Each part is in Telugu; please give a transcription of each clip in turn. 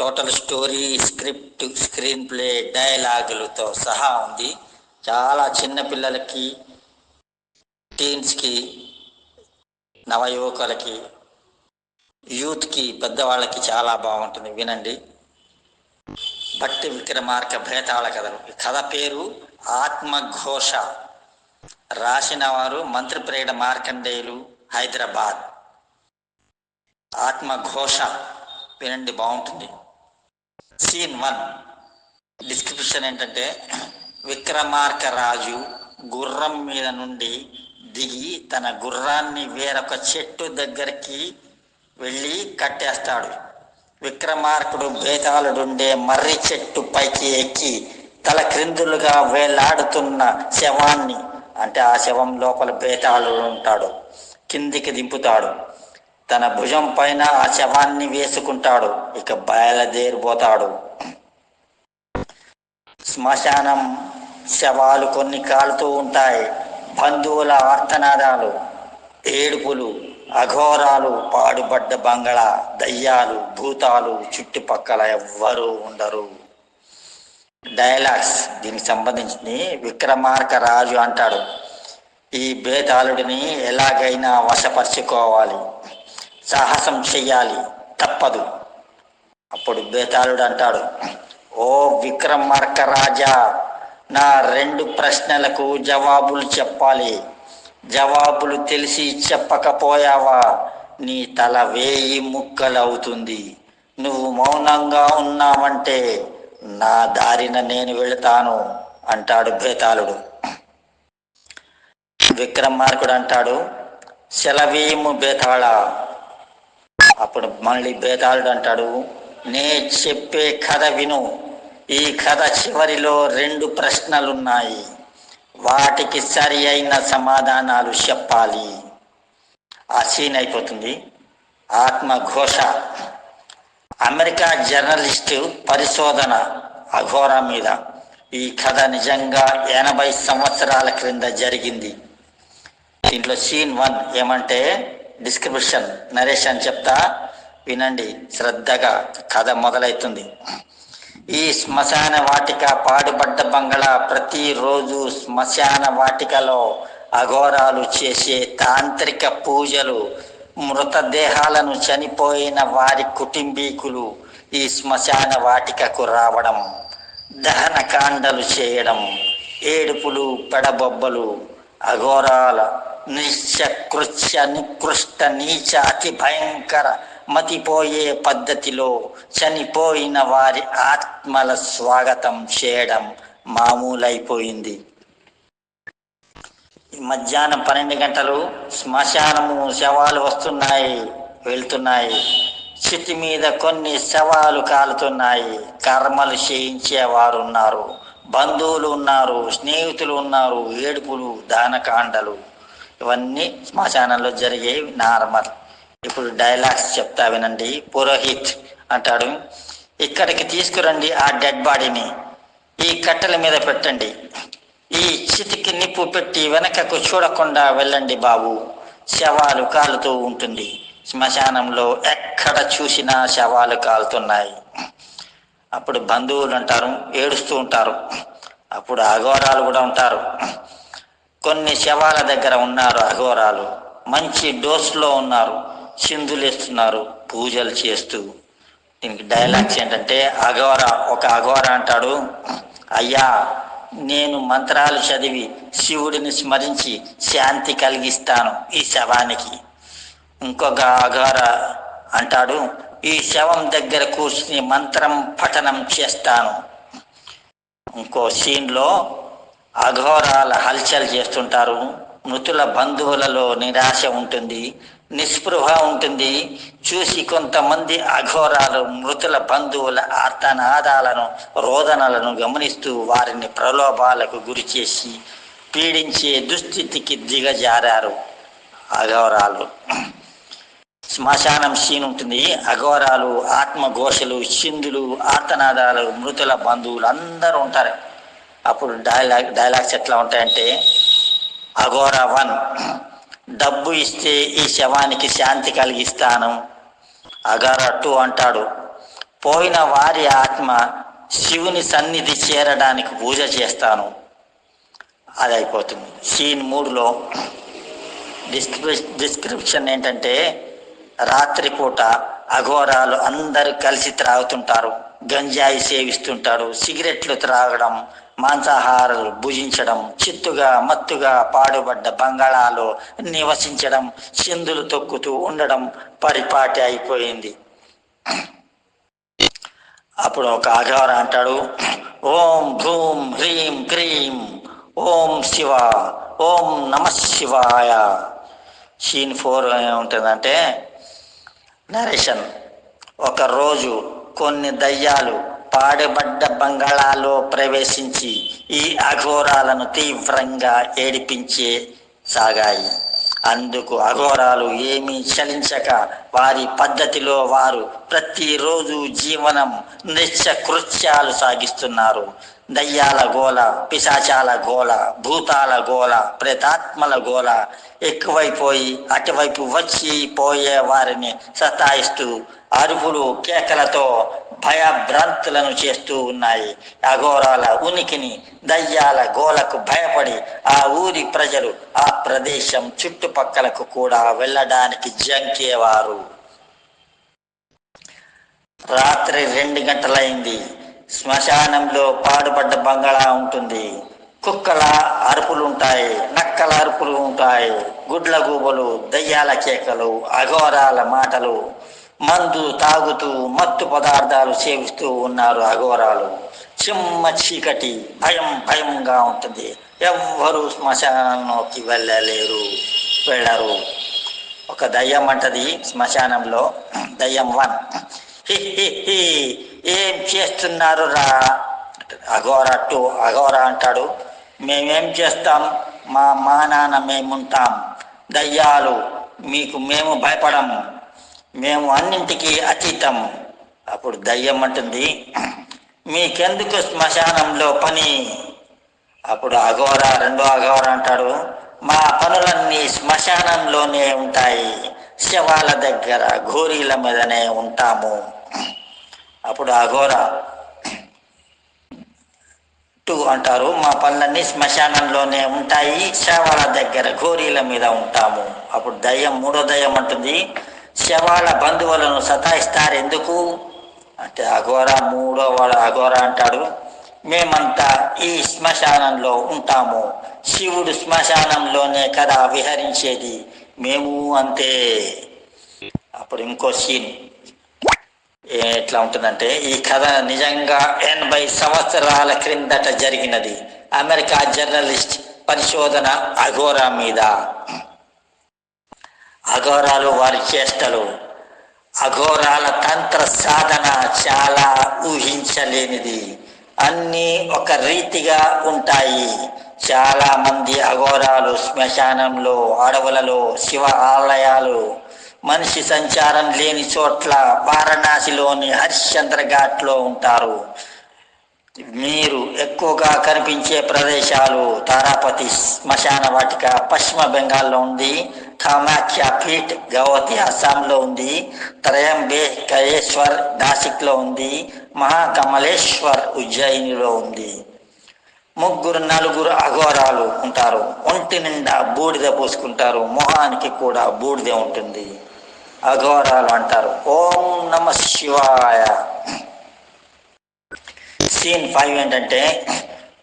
Total story script screenplay డైలాగులతో సహా ఉంది. చాలా చిన్న పిల్లలకి టీన్స్కి నవయువకులకి యూత్కి పెద్దవాళ్ళకి చాలా బాగుంటుంది. వినండి. భక్తి విక్రమార్క భేతాళ కథలు. ఈ కథ పేరు ఆత్మఘోష. రాసిన వారు మంత్రిప్రేడ మార్కండేయులు హైదరాబాద్. ఆత్మఘోష. వినండి బాగుంటుంది. Scene one. డిస్క్రిప్షన్ ఏంటంటే విక్రమార్క రాజు గుర్రం మీద నుండి దిగి తన గుర్రాన్ని వేరొక చెట్టు దగ్గరికి వెళ్ళి కట్టేస్తాడు. విక్రమార్కుడు బేతాళుడుండే మర్రి చెట్టు పైకి ఎక్కి తల క్రిందులుగా వేలాడుతున్న శవాన్ని అంటే ఆ శవం లోపల బేతాళుడు ఉంటాడు కిందికి దింపుతాడు. తన భుజం పైన ఆ శవాన్ని వేసుకుంటాడు. ఇక బయలుదేరిపోతాడు. శ్మశానం శవాలు కొన్ని కాలుతూ ఉంటాయి. బంధువుల ఆర్తనాదాలు ఏడుపులు అఘోరాలు పాడుబడ్డ బంగళ దయ్యాలు భూతాలు చుట్టుపక్కల ఎవ్వరూ ఉండరు. డైలాగ్స్ దీనికి సంబంధించి విక్రమార్క రాజు అంటాడు. ఈ బేతాళుడిని ఎలాగైనా వశపరుచుకోవాలి. సాహసం చెయ్యాలి. తప్పదు. అప్పుడు బేతాళుడు అంటాడు ఓ విక్రమార్క రాజా నా రెండు ప్రశ్నలకు జవాబులు చెప్పాలి. జవాబులు తెలిసి చెప్పకపోయావా? నీ తల వేయి ముక్కలవుతుంది. నువ్వు మౌనంగా ఉన్నావంటే నా దారిన నేను వెళతాను అంటాడు బేతాళుడు. విక్రమార్కుడు అంటాడు సెలవీము బేతాళ? అప్పుడు మళ్ళీ బేతాళుడు అంటాడు నే చెప్పే కథ విను. ఈ కథ చివరిలో రెండు ప్రశ్నలున్నాయి. వాటికి సరి అయిన సమాధానాలు చెప్పాలి. ఆ సీన్ అయిపోతుంది. ఆత్మఘోష. అమెరికా జర్నలిస్టు పరిశోధన అఘోరా మీద. ఈ కథ నిజంగా ఎనభై సంవత్సరాల క్రింద జరిగింది. దీంట్లో సీన్ వన్ ఏమంటే డిస్క్రిప్షన్ నరేషన్ చెప్తా. వినండి. శ్రద్ధగా. కథ మొదలవుతుంది ఈ శ్మశాన వాటిక పాడుబడ్డ బంగళా ప్రతిరోజు శ్మశాన వాటికలో అఘోరాలు చేసే తాంత్రిక పూజలు మృతదేహాలను చనిపోయిన వారి కుటుంబీకులు ఈ శ్మశాన వాటికకు రావడం దహన కాండలు చేయడం ఏడుపులు పెడబొబ్బలు అఘోరాల నిశ్చకృత్య నికృష్ట నీచ అతి భయంకర మతిపోయే పద్ధతిలో చనిపోయిన వారి ఆత్మల స్వాగతం చేయడం మామూలైపోయింది. మధ్యాహ్నం పన్నెండు గంటలు శ్మశానము శవాలు వస్తున్నాయి వెళ్తున్నాయి. చితి మీద కొన్ని శవాలు కాలుతున్నాయి. కర్మలు చేయించేవారు ఉన్నారు బంధువులు ఉన్నారు స్నేహితులు ఉన్నారు ఏడుపులు దానకాండలు. ఇవన్నీ శ్మశానంలో జరిగేవి నార్మల్. ఇప్పుడు డైలాగ్స్ చెప్తా వినండి. పురోహిత్ అంటాడు. ఇక్కడికి తీసుకురండి ఆ డెడ్ బాడీని. ఈ కట్టెల మీద పెట్టండి. ఈ చితికి నిప్పు పెట్టి వెనకకు చూడకుండా వెళ్ళండి బాబు. శవాలు కాలుతూ ఉంటుంది. శ్మశానంలో ఎక్కడ చూసినా శవాలు కాలుతున్నాయి. అప్పుడు బంధువులు అంటారు ఏడుస్తూ ఉంటారు. అప్పుడు అఘోరాలు కూడా ఉంటారు. కొన్ని శవాల దగ్గర ఉన్నారు అఘోరాలు. మంచి డోస్లో ఉన్నారు. చిందులేస్తున్నారు పూజలు చేస్తూ. దీనికి డైలాగ్స్ ఏంటంటే అఘోర ఒక అఘోర అంటాడు అయ్యా నేను మంత్రాలు చదివి శివుడిని స్మరించి శాంతి కలిగిస్తాను ఈ శవానికి. ఇంకొక అఘోర అంటాడు ఈ శవం దగ్గర కూర్చుని మంత్రం పఠనం చేస్తాను. ఇంకో సీన్లో అఘోరాల హల్చల్ చేస్తుంటారు. మృతుల బంధువులలో నిరాశ ఉంటుంది నిస్పృహ ఉంటుంది. చూసి కొంతమంది అఘోరాలు మృతుల బంధువుల ఆర్తనాదాలను రోదనలను గమనిస్తూ వారిని ప్రలోభాలకు గురి చేసి పీడించే దుస్థితికి దిగజారారు అఘోరాలు. శ్మశానం సీన్ ఉంటుంది. అఘోరాలు ఆత్మఘోషలు చిందులు ఆర్తనాదాలు మృతుల బంధువులు అందరూ ఉంటారు. అప్పుడు డైలాగ్ డైలాగ్స్ ఎట్లా ఉంటాయంటే అఘోరా వన్ డబ్బు ఇస్తే ఈ శవానికి శాంతి కలిగిస్తాను. అఘోరా టూ అంటాడు పోయిన వారి ఆత్మ శివుని సన్నిధి చేరడానికి పూజ చేస్తాను. అది అయిపోతుంది. సీన్ మూడులో డిస్క్రిప్ డిస్క్రిప్షన్ ఏంటంటే రాత్రిపూట అఘోరాలు అందరూ కలిసి త్రాగుతుంటారు గంజాయి సేవిస్తుంటాడు సిగరెట్లు త్రాగడం మాంసాహారాలు భుజించడం చిత్తుగా మత్తుగా పాడుబడ్డ బంగాళాలో నివసించడం సింధులు తొక్కుతూ ఉండడం పరిపాటి అయిపోయింది. అప్పుడు ఒక అఘోర అంటాడు ఓం భ్రూం హ్రీం క్రీం ఓం శివ ఓం నమ శివాయ. సీన్ ఫోర్ ఏముంటుందంటే నరేషన్ ఒకరోజు కొన్ని దయ్యాలు పాడుబడ్డ బంగాళాలో ప్రవేశించి ఈ అఘోరాలను తీవ్రంగా ఏడిపించే సాగాయి. అందుకు అఘోరాలు ఏమీ చలించక వారి పద్ధతిలో వారు ప్రతిరోజు జీవనం నిత్యకృత్యాలు సాగిస్తున్నారు. దయ్యాల గోల పిశాచాల గోల భూతాల గోల ప్రేతాత్మల గోల ఎక్కువైపోయి అటువైపు వచ్చి పోయే వారిని సతాయిస్తూ అరుపులు కేకలతో భయభ్రాంతులను చేస్తూ ఉన్నాయి. అఘోరాల ఉనికిని దయ్యాల గోలకు భయపడి ఆ ఊరి ప్రజలు ఆ ప్రదేశం చుట్టుపక్కలకు కూడా వెళ్ళడానికి జంకేవారు. రాత్రి రెండు గంటలైంది. శ్మశానంలో పాడుపడ్డ బంగళా ఉంటుంది. కుక్కల అరుపులు ఉంటాయి నక్కల అరుపులు ఉంటాయి గుడ్ల గూబలు దయ్యాల కేకలు అఘోరాల మాటలు మందు తాగుతూ మత్తు పదార్థాలు సేవిస్తూ ఉన్నారు అఘోరాలు. చిమ్మ చీకటి భయం భయంగా ఉంటుంది. ఎవ్వరూ శ్మశానంలోకి వెళ్ళలేరు వెళ్ళరు. ఒక దయ్యం అంటది శ్మశానంలో. దయ్యం వన్. హి హి హి. ఏం చేస్తున్నారు రా? అఘోర టూ అఘోర అంటాడు. మేమేం చేస్తాం? మా మా నాన్న మేముంటాం. దయ్యాలు మీకు మేము భయపడము మేము అన్నింటికీ అతీతం. అప్పుడు దయ్యం అంటుంది మీకెందుకు శ్మశానంలో పని? అప్పుడు అఘోర రెండో అఘోర అంటాడు మా పనులన్నీ శ్మశానంలోనే ఉంటాయి. శవాల దగ్గర ఘోరీల మీదనే ఉంటాము. అప్పుడు అఘోర టు అంటారు మా పనులన్నీ శ్మశానంలోనే ఉంటాయి శవాల దగ్గర ఘోరీల మీద ఉంటాము. అప్పుడు దయ్యం మూడో దయ్యం అంటుంది శవాల బంధువులను సతాయిస్తారు ఎందుకు అంటే అఘోర మూడో వాడు అఘోర అంటాడు మేమంతా ఈ శ్మశానంలో ఉంటాము శివుడు శ్మశానంలోనే కదా విహరించేది మేము అంతే. అప్పుడు ఇంకో సీన్ ఎట్లా ఉంటుందంటే ఈ కథ నిజంగా ఎనభై సంవత్సరాల క్రిందట జరిగినది. అమెరికా జర్నలిస్ట్ పరిశోధన అఘోరా మీద. అఘోరాలు వారి చేష్టలు. అఘోరాల తంత్ర సాధన చాలా ఊహించలేనిది. అన్నీ ఒక రీతిగా ఉంటాయి. చాలా మంది అఘోరాలు శ్మశానంలో అడవులలో శివ ఆలయాలు మనిషి సంచారం లేని చోట్ల వారణాసిలోని హరిశ్చంద్ర ఘాట్లో ఉంటారు. మీరు ఎక్కువగా కనిపించే ప్రదేశాలు తారాపతి శ్మశాన వాటిక పశ్చిమ బెంగాల్లో ఉంది కామాఖ్య పీఠ్ గౌహతి అస్సాంలో ఉంది త్రయంబే కయేశ్వర్ నాసిక్లో ఉంది మహాకమలేశ్వర్ ఉజ్జయినిలో ఉంది. ముగ్గురు నలుగురు అఘోరాలు ఉంటారు. ఒంటి నిండా బూడిద పోసుకుంటారు. మొహానికి కూడా బూడిద ఉంటుంది. అఘోరాలు అంటారు ఓం నమ శివాయ. సీన్ ఫైవ్ ఏంటంటే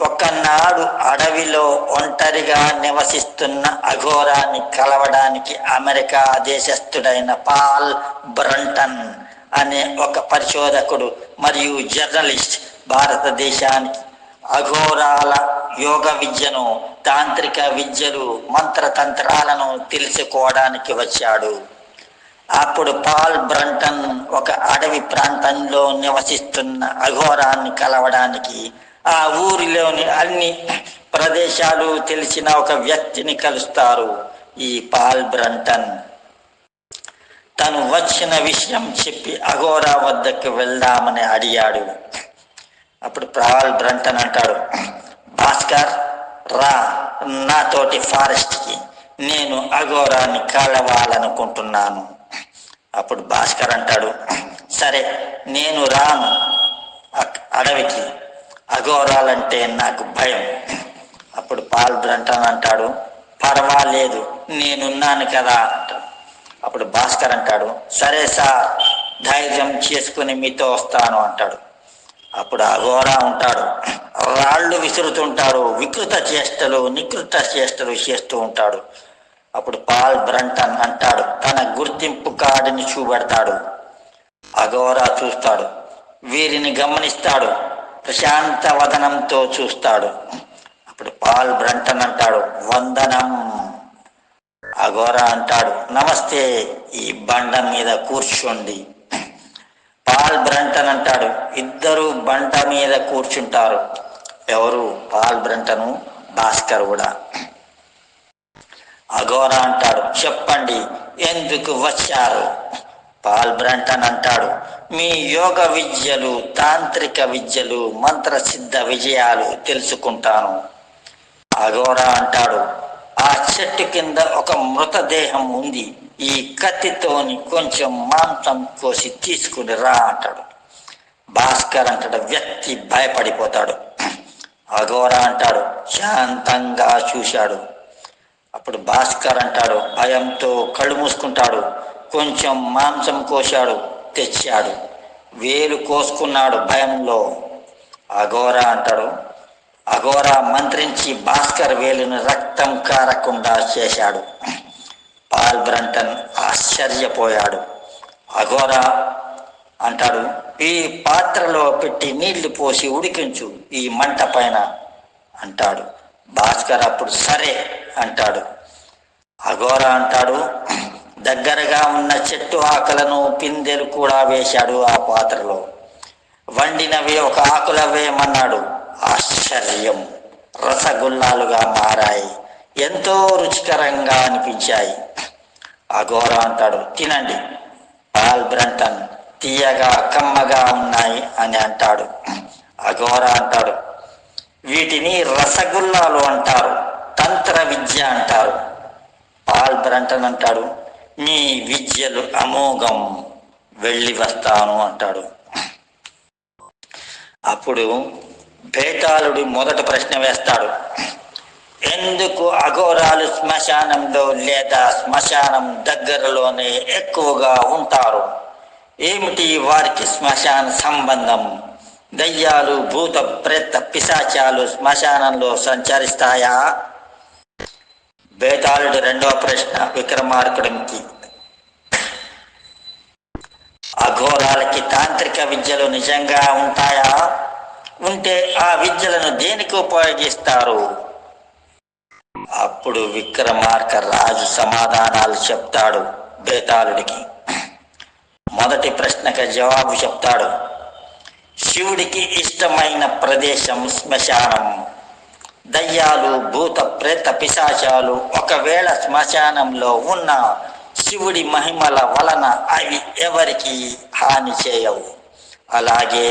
ఒకనాడు అడవిలో ఒంటరిగా నివసిస్తున్న అఘోరాన్ని కలవడానికి అమెరికా దేశస్థుడైన పాల్ బ్రంటన్ అనే ఒక పరిశోధకుడు మరియు జర్నలిస్ట్ భారతదేశానికి అఘోరాల యోగ విద్యను తాంత్రిక విద్యలు మంత్రతంత్రాలను తెలుసుకోవడానికి వచ్చాడు. అప్పుడు పాల్ బ్రంటన్ ఒక అడవి ప్రాంతంలో నివసిస్తున్న అఘోరాన్ని కలవడానికి ఆ ఊరిలోని అన్ని ప్రదేశాలు తెలిసిన ఒక వ్యక్తిని కలుస్తారు ఈ పాల్ బ్రంటన్. తను వచ్చిన విషయం చెప్పి అఘోరా వద్దకు వెళ్దామని అడిగాడు. అప్పుడు పాల్ బ్రంటన్ అంటాడు భాస్కర్ రా నాతోటి ఫారెస్ట్కి. నేను అఘోరాన్ని కలవాలనుకుంటున్నాను. అప్పుడు భాస్కర్ అంటాడు సరే నేను రాను. అడవికి అఘోరాలంటే నాకు భయం. అప్పుడు పాల్ బ్రంటన్ అంటాడు పర్వాలేదు నేనున్నాను కదా అంటాడు. అప్పుడు భాస్కర్ అంటాడు సరే సార్ ధైర్యం చేసుకుని మీతో వస్తాను అంటాడు. అప్పుడు అఘోరా ఉంటాడు రాళ్ళు విసురుతుంటాడు వికృత చేష్టలు నికృత చేష్టలు చేస్తూ ఉంటాడు. అప్పుడు పాల్ బ్రంటన్ అంటాడు తన గుర్తింపు కార్డుని చూపెడతాడు. అగోరా చూస్తాడు వీరిని గమనిస్తాడు ప్రశాంత వదనంతో చూస్తాడు. అప్పుడు పాల్ బ్రంటన్ అంటాడు వందనం. అగోరా అంటాడు నమస్తే ఈ బండ మీద కూర్చోండి. పాల్ బ్రంటన్ అంటాడు ఇద్దరు బండ మీద కూర్చుంటారు. ఎవరు? పాల్ బ్రంటను భాస్కర్ కూడా. అఘోరా అంటాడు. చెప్పండి ఎందుకు వచ్చారు? పాల్ బ్రంటన్ అంటాడు మీ యోగ విద్యలు తాంత్రిక విద్యలు మంత్రసిద్ధ విజయాలు తెలుసుకుంటాను. అఘోరా అంటాడు ఆ చెట్టు కింద ఒక మృతదేహం ఉంది ఈ కత్తితోని కొంచెం మాంసం కోసి తీసుకుని రా అంటాడు. భాస్కర్ అంటాడు వ్యక్తి భయపడిపోతాడు. అఘోరా అంటాడు శాంతంగా చూశాడు. అప్పుడు భాస్కర్ అంటాడు భయంతో కళ్ళు మూసుకుంటాడు కొంచెం మాంసం కోశాడు తెచ్చాడు వేలు కోసుకున్నాడు భయంలో. అఘోరా అంటాడు అఘోరా మంత్రించి భాస్కర్ వేలును రక్తం కారకుండా చేశాడు. పాల్ బ్రంటన్ ఆశ్చర్యపోయాడు. అఘోరా అంటాడు ఈ పాత్రలో పెట్టి నీళ్ళు పోసి ఉడికించు ఈ మంట పైన అంటాడు. భాస్కర్ అప్పుడు సరే అంటాడు. అఘోర అంటాడు దగ్గరగా ఉన్న చెట్టు ఆకులను పిందెలు కూడా వేశాడు ఆ పాత్రలో. వండినవి ఒక ఆకుల వేయమన్నాడు. ఆశ్చర్యం. రసగుల్లాలుగా మారాయి. ఎంతో రుచికరంగా అనిపించాయి. అఘోర అంటాడు తినండి. పాల్ బ్రంటన్ తీయగా కమ్మగా ఉన్నాయి అని అంటాడు. అఘోర అంటాడు వీటిని రసగుల్లాలు అంటారు తంత్ర విద్య అంటారు. పాల్ బ్రంటన్ అంటాడు మీ విద్యలు అమోఘం వెళ్ళి వస్తాను అంటాడు. అప్పుడు బేతాళుడు మొదట ప్రశ్న వేస్తాడు ఎందుకు అఘోరాలు శ్మశానంలో లేదా శ్మశానం దగ్గరలోనే ఎక్కువగా ఉంటారు? ఏమిటి వారికి శ్మశాన సంబంధం? దయ్యాలు భూత ప్రేత పిశాచాలు శ్మశానంలో సంచరిస్తాయా? బేతాళుడు రెండవ ప్రశ్న విక్రమార్కుడికి. అఘోరాలకి తాంత్రిక విద్యలు నిజంగా ఉంటాయా? ఉంటే ఆ విద్యలను దేనికి ఉపయోగిస్తారు? అప్పుడు విక్రమార్క రాజు సమాధానాలు చెప్తాడు బేతాళుడికి. మొదటి ప్రశ్నకు జవాబు చెప్తాడు. శివుడికి ఇష్టమైన ప్రదేశం శ్మశానం. దయ్యాలు భూత ప్రేత పిశాచాలు ఒకవేళ శ్మశానంలో ఉన్న శివుడి మహిమల వలన అవి ఎవరికి హాని చేయవు. అలాగే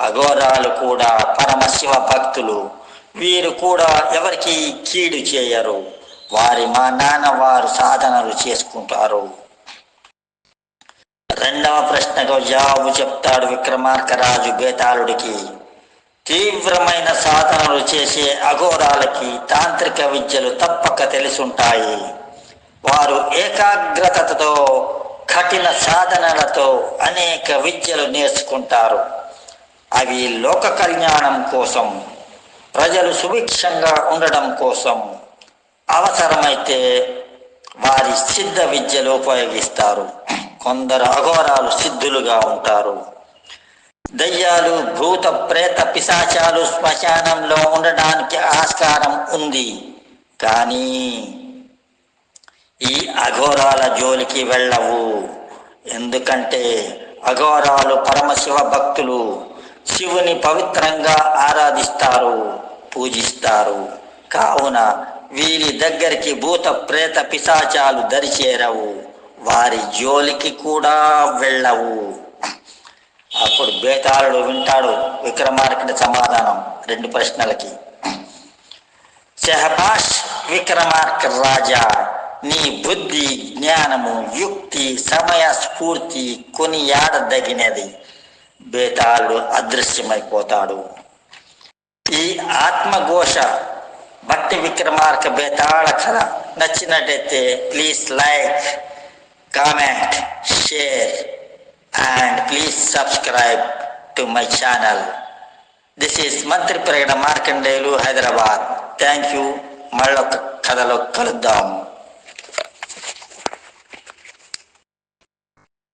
అఘోరాలు కూడా పరమశివ భక్తులు వీరు కూడా ఎవరికి కీడు చేయరు. వారి మా నాన్న వారు సాధనలు చేసుకుంటారు. రెండవ ప్రశ్నకు జవాబు చెప్తాడు విక్రమార్కరాజు బేతాళుడికి. తీవ్రమైన సాధనలు చేసే అఘోరాలకి తాంత్రిక విద్యలు తప్పక తెలిసుంటాయి. వారు ఏకాగ్రతతో కఠిన సాధనలతో అనేక విద్యలు నేర్చుకుంటారు. అవి లోక కళ్యాణం కోసం ప్రజలు సుభిక్షంగా ఉండడం కోసం అవసరమైతే వారి సిద్ధ విద్యలు ఉపయోగిస్తారు. కొందరు అఘోరాలు సిద్ధులుగా ఉంటారు. దయ్యాలు భూత ప్రేత పిశాచాలు శ్మశానంలో ఉండడానికి ఆస్కారం ఉంది. కానీ ఈ అఘోరాల జోలికి వెళ్ళవు. ఎందుకంటే అఘోరాలు పరమశివ భక్తులు శివుని పవిత్రంగా ఆరాధిస్తారు పూజిస్తారు. కావున వీరి దగ్గరికి భూత ప్రేత పిశాచాలు దరిచేరవు. వారి జోలికి కూడా వెళ్ళవు. అప్పుడు బేతాళుడు వింటాడు విక్రమార్కుడి సమాధానం రెండు ప్రశ్నలకి. షహబాష్ విక్రమార్క రాజా నీ బుద్ధి జ్ఞానము యుక్తి సమయ స్ఫూర్తి కొనియాడదగినది. బేతాళుడు అదృశ్యమైపోతాడు. ఈ ఆత్మఘోష భక్తి విక్రమార్క బేతాళ కథ నచ్చినట్టయితే please like comment share and please subscribe to my channel this is మంత్రి ప్రకటన మార్కండేయులు హైదరాబాద్ థ్యాంక్ యూ మళ్ళొక కథలో కలుద్దాం